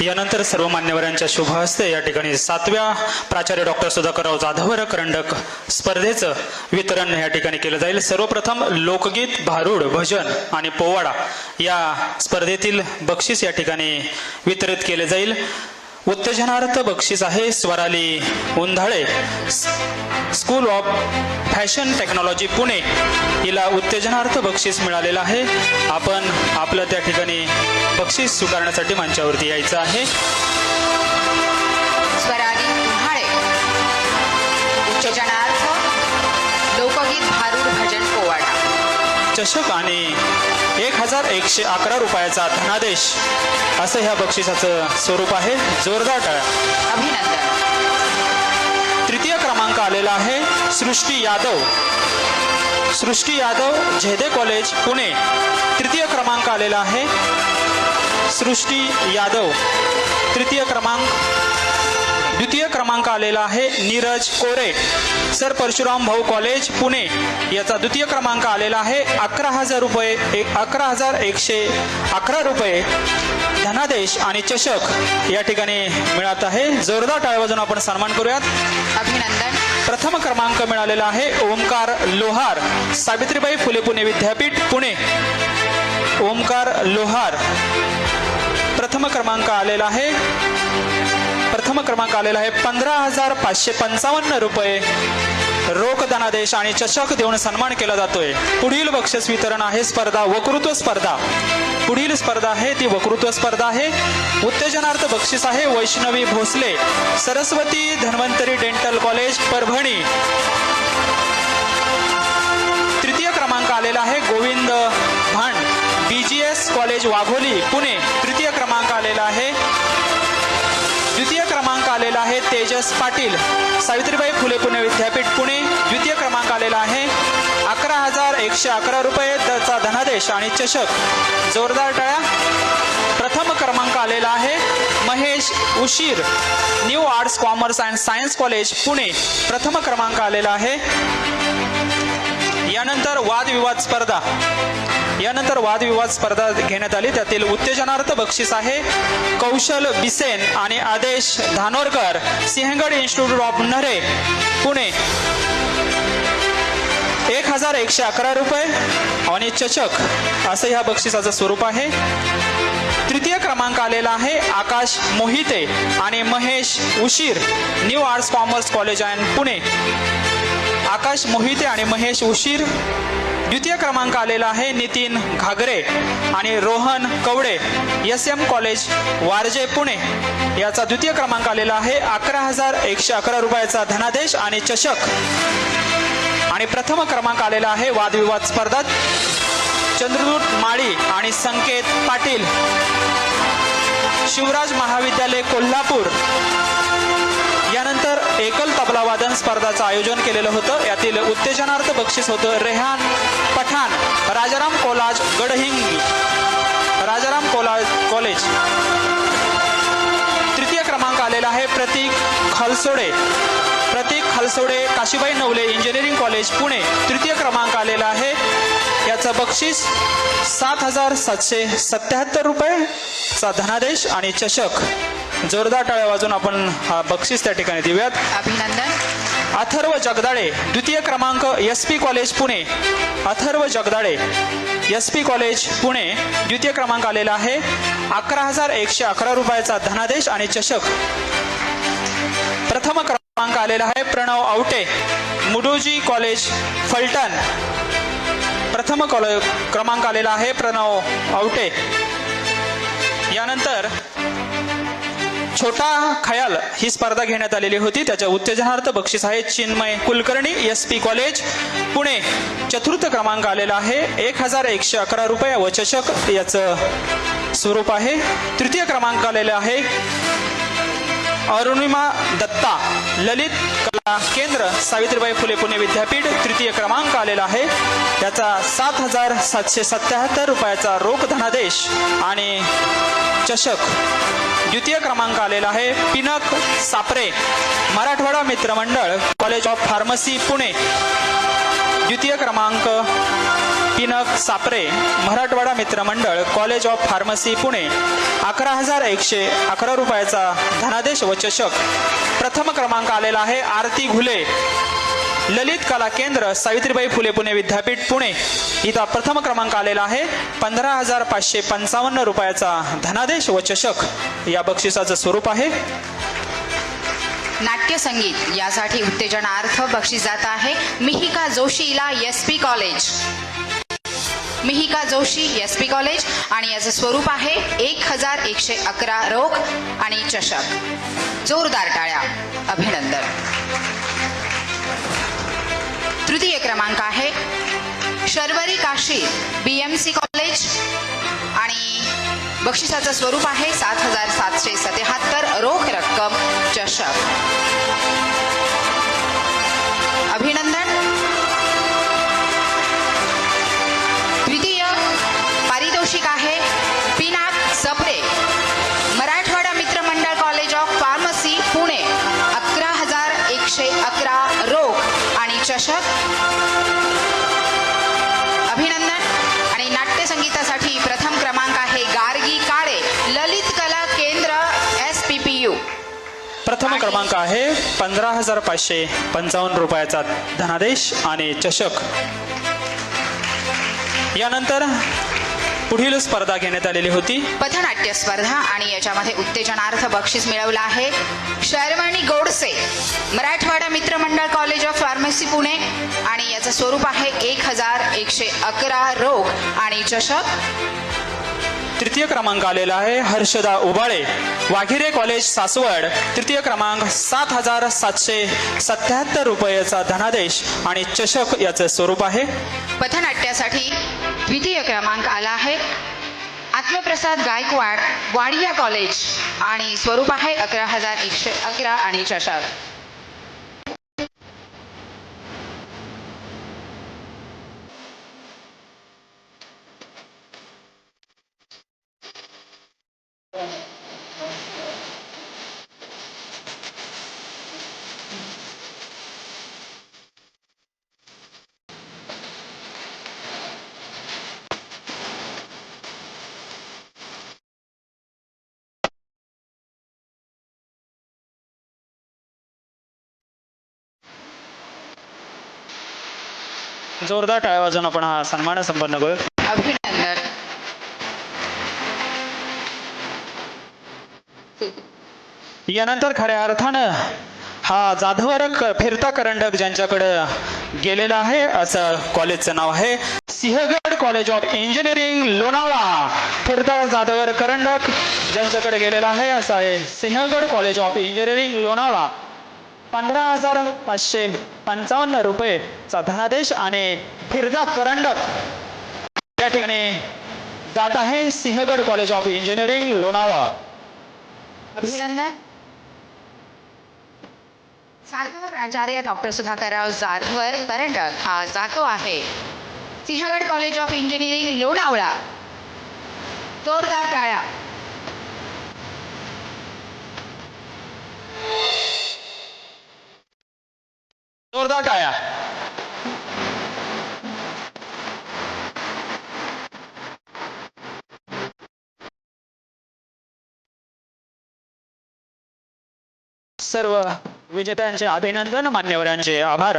यानंतर सर्व मान्यवरांच्या शुभ हस्ते या ठिकाणी सातव्या प्राचार्य डॉक्टर सुधाकरराव जाधवर करंडक स्पर्धेचं वितरण या ठिकाणी केलं जाईल. सर्वप्रथम लोकगीत भारूड भजन आणि पोवाडा या स्पर्धेतील बक्षीस या ठिकाणी वितरित केले जाईल. उत्तेजनार्थ बक्षीस आहे Swarali Undhale. School of fashion technology Pune. हिला उत्तेजनार्थ बक्षीस मिळालेलं आहे. आपण आपलं त्या ठिकाणी बक्षीस स्वीकारण्यासाठी मंचावरती यायचं आहे. स्वराली उन्हाळे उच्चजनार्थ लोकगीत भारूड भजन पोवाडा. चषक आणि एक हजार एकशे अकरा रुपयाचा धनादेश. असं ह्या बक्षिसाचं स्वरूप आहे. जोरदार टाळ्या अभिनंदन. तृतीय क्रमांक आलेला आहे सृष्टी यादव. सृष्टी यादव झेदे कॉलेज पुणे. तृतीय क्रमांक आलेला आहे सृष्टी यादव. तृतीय क्रमांक द्वितीय क्रमांक आलेला आहे नीरज कोरे. सर परशुराम भाऊ कॉलेज पुणे. याचा द्वितीय क्रमांक आलेला आहे अकरा हजार रुपये एक अकरा हजार एकशे अकरा रुपये. धनादेश आणि चषक या ठिकाणी मिळत आहे. जोरदार टाळ्या वाजून आपण सन्मान करूयात. अभिनंदन. प्रथम क्रमांक मिळालेला आहे ओमकार लोहार. सावित्रीबाई फुले पुणे विद्यापीठ पुणे. ओमकार लोहार. प्रथम क्रमांक आलेला आहे प्रथम क्रमांक आलेला आहे पंधरा हजार पाचशे पंचावन्न रुपये. रोख धनादेश आणि चषक देऊन सन्मान केला जातोय. पुढील बक्षीस वितरण आहे स्पर्धा वक्तृत्व स्पर्धा. पुढील स्पर्धा आहे ती वक्तृत्व स्पर्धा आहे. उत्तेजनार्थ बक्षीस आहे वैष्णवी भोसले सरस्वती धन्वंतरी डेंटल कॉलेज परभणी. तृतीय क्रमांक आलेला आहे गोविंद भांड बीजीएस कॉलेज वाघोली पुणे. तृतीय क्रमांक आलेला आहे आलेला आहे तेजस पाटील. सावित्रीबाई फुले पुणे विद्यापीठ पुणे द्वितीय क्रमांक आलेला आहे. अकरा हजार एकशे अकरा रुपये चा धनादेश आणि चषक. जोरदार टाळ्या. प्रथम क्रमांक आलेला आहे. Mahesh Ushir new arts commerce and science college Pune. प्रथम क्रमांक आलेला आहे. यानंतर वादविवाद स्पर्धा. यानंतर वादविवाद स्पर्धा घेण्यात आली. त्यातील उत्तेजनार्थ बक्षीस आहे कौशल बिसेन आणि आदेश धानोरकर. सिंहगड इन्स्टिट्यूट ऑफ नरे पुणे. एक हजार एकशे अकरा रुपये. आणि चचक असं ह्या बक्षिसाचं स्वरूप आहे. तृतीय क्रमांक आलेला आहे आकाश मोहिते आणि Mahesh Ushir new arts commerce college and Pune. Akash Mohite आणि महेश उशीर. द्वितीय क्रमांक आलेला आहे नितीन घागरे आणि Rohan Kawade S M college Warje Pune. याचा द्वितीय क्रमांक आलेला आहे अकरा हजार एकशे अकरा रुपयाचा धनादेश आणि चषक. आणि प्रथम क्रमांक आलेला आहे वादविवाद स्पर्धात. चंद्रदूत माळी आणि संकेत पाटील. शिवराज महाविद्यालय कोल्हापूर. यानंतर एकल तबला वादन स्पर्धाचं आयोजन केलेलं होतं. यातील उत्तेजनार्थ बक्षीस होतं रेहान पठाण राजाराम कोलाज गडहिंग राजाराम कोलाज कॉलेज तृतीय क्रमांक आलेला आहे Pratik खलसोडे. Pratik Khalsode Kashibai Navale engineering college Pune. तृतीय क्रमांक आलेला आहे. याचं बक्षीस सात हजार सातशे सत्याहत्तर रुपयेचा धनादेश आणि चषक. जोरदार टाळ्या वाजून आपण हा बक्षीस त्या ठिकाणी देऊयात. अभिनंदन. अथर्व जगदाळे द्वितीय क्रमांक S P college Pune. Atharva Jagdale S P college Pune. द्वितीय क्रमांक आलेला आहे. अकरा हजार एकशे अकरा रुपयाचा धनादेश आणि चषक. प्रथम क्रमांक आलेला आहे प्रणव आवटे मुडोजी कॉलेज फलटण. प्रथम क्रमांक आलेला आहे प्रणव आवटे. यानंतर छोटा खयाल ही स्पर्धा घेण्यात आलेली होती. त्याच्या उत्तेजनार्थ बक्षीस आहे Chinmay Kulkarni S P college Pune चतुर्थ क्रमांक आलेला आहे. एक हजार एकशे अकरा रुपये व चषक याचं स्वरूप आहे. तृतीय क्रमांक आलेला आहे. अरुणिमा दत्ता ललित कला केंद्र सावित्रीबाई फुले पुणे विद्यापीठ तृतीय क्रमांक आलेला आहे. त्याचा सात हजार सातशे सत्याहत्तर रुपयाचा रोख धनादेश आणि चषक द्वितीय क्रमांक आलेला आहे. पिनक सापरे मराठवाडा मित्रमंडळ कॉलेज ऑफ फार्मसी पुणे. द्वितीय क्रमांक पिनक सापरे मराठवाडा मित्रमंडळ कॉलेज ऑफ फार्मसी पुणे. अकरा हजार एकशे अकरा रुपयाचा धनादेश व चषक प्रथम क्रमांक आलेला आहे आरती घुले. ललित कला केंद्र सावित्रीबाई फुले पुणे विद्यापीठ पुणे. इथं प्रथम क्रमांक आलेला आहे पंधरा हजार पाचशे पंचावन्न रुपयाचा धनादेश व चषक या बक्षिसाचं स्वरूप आहे. नाट्य संगीत यासाठी उत्तेजनार्थ बक्षीस जात आहे मिहिका जोशीला S P college. Mihika Joshi S P college आणि याचं स्वरूप आहे एक हजार एकशे अकरा रोख आणि चषक. जोरदार टाळ्या. अभिनंदन. तृतीय क्रमांक आहे Sharvari Kashi B M C college आणि बक्षिसाचं स्वरूप आहे सात हजार सातशे सत्याहत्तर रोख रक्कम चषक. अभिनंदन. क्रमांक आहे पंधरा हजार पाचशे पंचावन्न रुपयाचा धनादेश आणि चषक. यानंतर पुढील स्पर्धा घेण्यात आलेली होती. पथनाट्य स्पर्धा आणि याच्यामध्ये उत्तेजनार्थ बक्षीस मिळवलं आहे. शर्वणी गोडसे मराठवाडा मित्रमंडळ कॉलेज ऑफ फार्मसी पुणे आणि याचं स्वरूप आहे एक हजार एकशे अकरा रोख आणि चषक. तृतीय क्रमांक आलेला आहे हर्षदा उबाळे. वाघिरे कॉलेज सासवड. तृतीय क्रमांक सात हजार सातशे सत्याहत्तर रुपयाचा धनादेश आणि चषक याचं स्वरूप आहे. पथनाट्यासाठी द्वितीय क्रमांक आला आहे. आत्मप्रसाद गायकवाड वाडिया कॉलेज आणि स्वरूप आहे अकरा हजार एकशे अकरा आणि चषक. जोरदार टाळ्या वाजवून आपण हा सन्मान संपन्न करू यानंतर खऱ्या अर्थानं हा जाधवर फिरता करंडक ज्यांच्याकडं गेलेला आहे असं कॉलेजचं नाव आहे. Sinhagad college of engineering Lonavala. फिरता जाधवर करंडक ज्यांच्याकडे गेलेला आहे असं आहे Sinhagad college of engineering Lonavala. पंधरा हजार पाचशे पंचावन्न रुपयेचा धनादेश आणि फिरदा करंडक. त्या ठिकाणी जात आहे Sinhagad college of engineering Lonavala. अभिनंदन. प्राचार्य डॉक्टर सुधाकरराव जाधवर करंडक. हा जातो आहे. Sinhagad college of engineering Lonavala. जोरदार टाळ्या. जोरदार टाळ्या. सर्व विजेत्यांचे अभिनंदन मान्यवरांचे आभार.